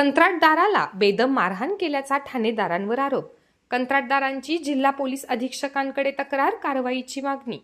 कंत्राटदाराला बेदम मारहाण केल्याचा ठाणेदारांवर आरोप. कंत्राटदारांची जिल्हा पोलीस अधीक्षकांकडे तक्रार कारवाईची मागणी.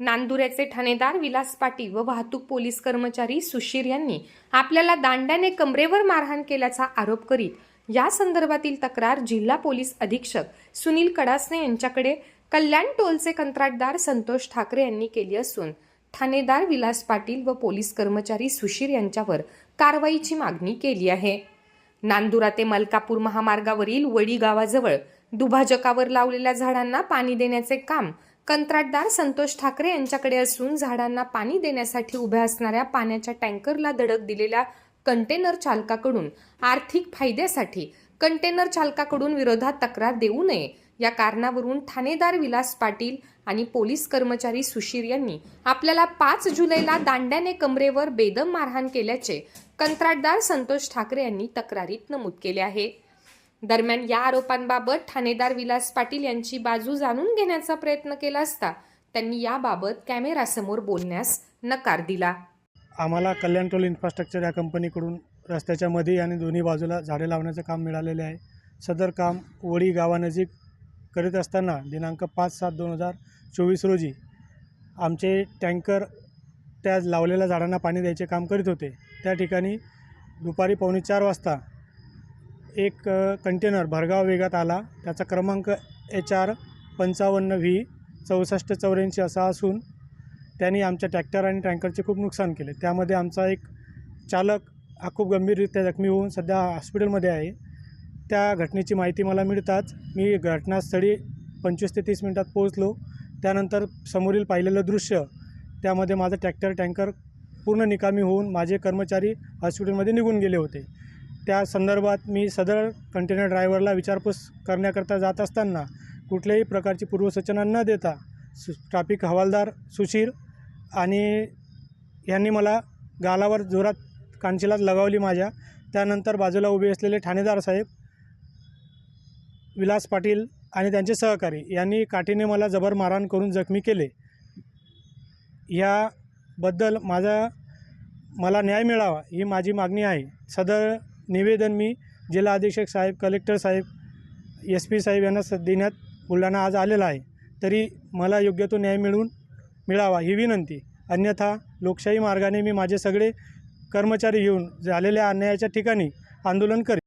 नांदुऱ्याचे ठाणेदार विलास पाटील व वाहतूक पोलीस कर्मचारी सुशीर यांनी आपल्याला दांड्याने कमरेवर मारहाण केल्याचा आरोप करीत या संदर्भातील तक्रार जिल्हा पोलीस अधीक्षक सुनील कडासने यांच्याकडे कल्याण टोलचे कंत्राटदार संतोष ठाकरे यांनी केली असून ठाणेदार विलास पाटील व पोलीस कर्मचारी सुशीर यांच्यावर कारवाईची मागणी केली आहे. नांदुरा ते मलकापूर महामार्गावरील वडी गावाजवळ दुभाजकावर लावलेल्या झाडांना पाणी देण्याचे काम कंत्राटदार संतोष ठाकरे यांच्याकडे असून झाडांना पाणी देण्यासाठी उभ्या असणाऱ्या पाण्याच्या टँकरला धडक दिलेल्या कंटेनर चालकाकडून आर्थिक फायद्यासाठी कंटेनर चालकाकडून विरोधात तक्रार देऊ नये. या कारणावरून ठाणेदार विलास पाटील आणि पोलीस कर्मचारी सुशीर यांनी आपल्याला पाच जुलैला दांड्याने कमरेवर बेदम मारहाण केल्याचे कंत्राटदार संतोष ठाकरे यांनी तक्रारीत नमूद केले आहे. दरम्यान या आरोपांबाबत ठाणेदार विलास पाटील यांची बाजू जाणून घेण्याचा प्रयत्न केला असता त्यांनी याबाबत कॅमेरासमोर बोलण्यास नकार दिला. आम्हाला कल्याण टोल इन्फ्रास्ट्रक्चर या कंपनीकडून रस्त्याच्या मध्ये आणि दोन्ही बाजूला झाडे लावण्याचं काम मिळालेले आहे. सदर काम वडी गावानजीक करीत असताना दिनांक पाच सात दोन हजार चोवीस रोजी आमचे टँकर त्या लावलेल्या झाडांना पाणी द्यायचे काम करीत होते. त्या ठिकाणी दुपारी पावणे चार वाजता एक कंटेनर भरगाव वेगात आला. त्याचा क्रमांक एच आर पंचावन्न व्ही चौसष्ट चौऱ्याऐंशी असा असून त्यांनी आमच्या ट्रॅक्टर आणि टँकरचे खूप नुकसान केले. त्यामध्ये आमचा एक चालक हा खूप गंभीररित्या जखमी होऊन सध्या हॉस्पिटलमध्ये आहे. त्या घटनेची माहिती मला मिळताच मी घटनास्थळी पंचवीस ते तीस मिनटात पोहोचलो. त्यानंतर समोरील पाहिलेलं दृश्य त्यामध्ये माझं ट्रॅक्टर टँकर पूर्ण निकामी होऊन माझे कर्मचारी हॉस्पिटलमध्ये निघून गेले होते. त्या संदर्भात मी सदर कंटेनर ड्रायव्हरला विचारपूस करण्याकरता जात असताना कुठल्याही प्रकारची पूर्वसूचना न देता सु ट्राफिक हवालदार सुशीर आणि यांनी मला गालावर जोरात कानशिलात लगावली माझ्या. त्यानंतर बाजूला उभे असलेले ठाणेदार साहेब विलास पाटील आणि त्यांचे सहकारी यांनी काठीने मला जबर मारहाण करून जखमी केले. याबद्दल माझा मला न्याय मिळावा ही माझी मागणी आहे. सदर निवेदन मी जिल्हा अधीक्षक साहेब कलेक्टर साहेब एस पी साहेब यांना स देण्यात बुलढाणा आज आलेला आहे. तरी मला योग्य तो न्याय मिळून मिळावा ही विनंती. अन्यथा लोकशाही मार्गाने मी माझे सगळे कर्मचारी घेऊन झालेल्या अन्यायाच्या ठिकाणी आंदोलन करेन.